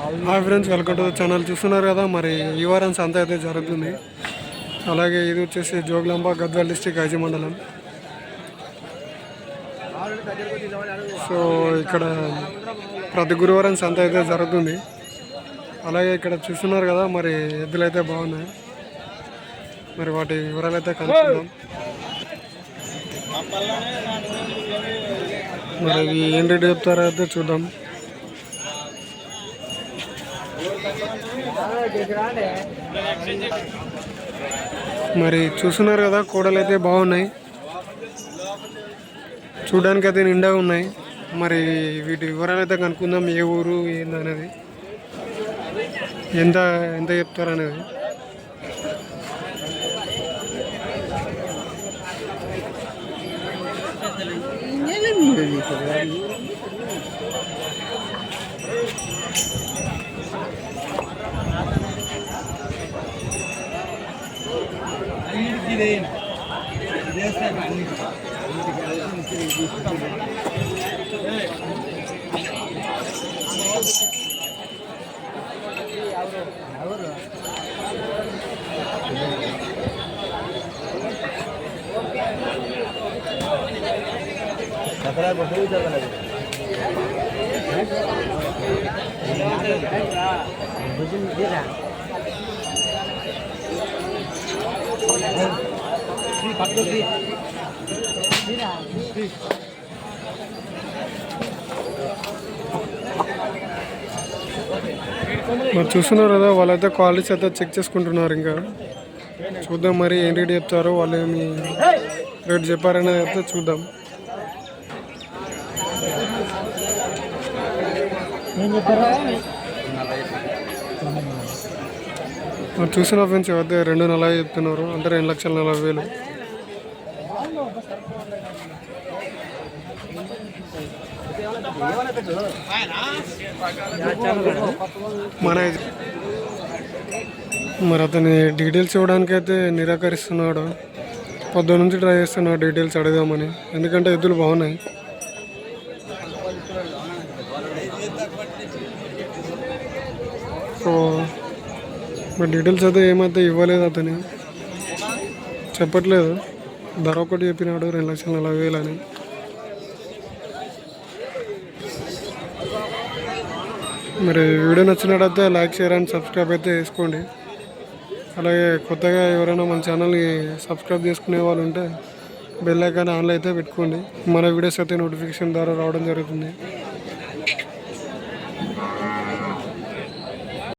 Hi friends welcome to channel. చూస్తున్నారు కదా మరి ఈ వారం సంత అయితే జరుగుతుంది. అలాగే ఇది వచ్చేసి జోగులాంబ గద్వాల్ డిస్టిక్ ఐజీ మండలం. సో ఇక్కడ ప్రతి గురువారం సంత అయితే జరుగుతుంది. అలాగే ఇక్కడ చూస్తున్నారు కదా మరి ఎద్దులు అయితే బాగున్నాయి. మరి వాటి వివరాలు అయితే కనుక్కుందాం. మరి ఏంటి ఏం రేటు చెప్తారో అయితే చూద్దాం. మరి చూస్తున్నారు కదా కోడలు అయితే బాగున్నాయి. చూడడానికి అయితే నిండా ఉన్నాయి. మరి వీటి వివరాలు అయితే కనుక్కుందాం ఏ ఊరు ఏందనేది. ఎంత ఎంత చెప్తారు అనేది ఇదేం చేస్తే ఎవరు खतरा को थोड़ी ज्यादा लगे మరి చూస్తున్నారు కదా వాళ్ళైతే క్వాలిటీస్ అయితే చెక్ చేసుకుంటున్నారు ఇంకా. చూద్దాం మరి ఏం రేట్ చెప్తారో వాళ్ళు ఏమి రేట్ చెప్పారనేది అయితే చూద్దాం. మరి చూసిన ఫ్రెండ్స్ అయితే రెండు నెల చెప్తున్నారు. అంటే రెండు లక్షల నలభై వేలు. మన మరి అతని డీటెయిల్స్ ఇవ్వడానికి అయితే నిరాకరిస్తున్నాడు. పొద్దు నుంచి ట్రై చేస్తున్నాడు డీటెయిల్స్ అడుగుదామని. ఎందుకంటే ఎద్దులు బాగున్నాయి. సో మరి డీటెయిల్స్ అయితే ఏమైతే ఇవ్వలేదు అతని. చెప్పట్లేదు. ధర ఒకటి చెప్పినాడు రెండు లక్షల నలభై వేలు అని. మరి వీడియో నచ్చినట్టయితే లైక్ షేర్ అండ్ సబ్స్క్రైబ్ అయితే చేసుకోండి. అలాగే కొత్తగా ఎవరైనా మన ఛానల్ని సబ్స్క్రైబ్ చేసుకునే వాళ్ళు ఉంటే బెల్ ఐకాన్ ఆన్లో అయితే పెట్టుకోండి. మన వీడియోస్ అయితే నోటిఫికేషన్ ద్వారా రావడం జరుగుతుంది.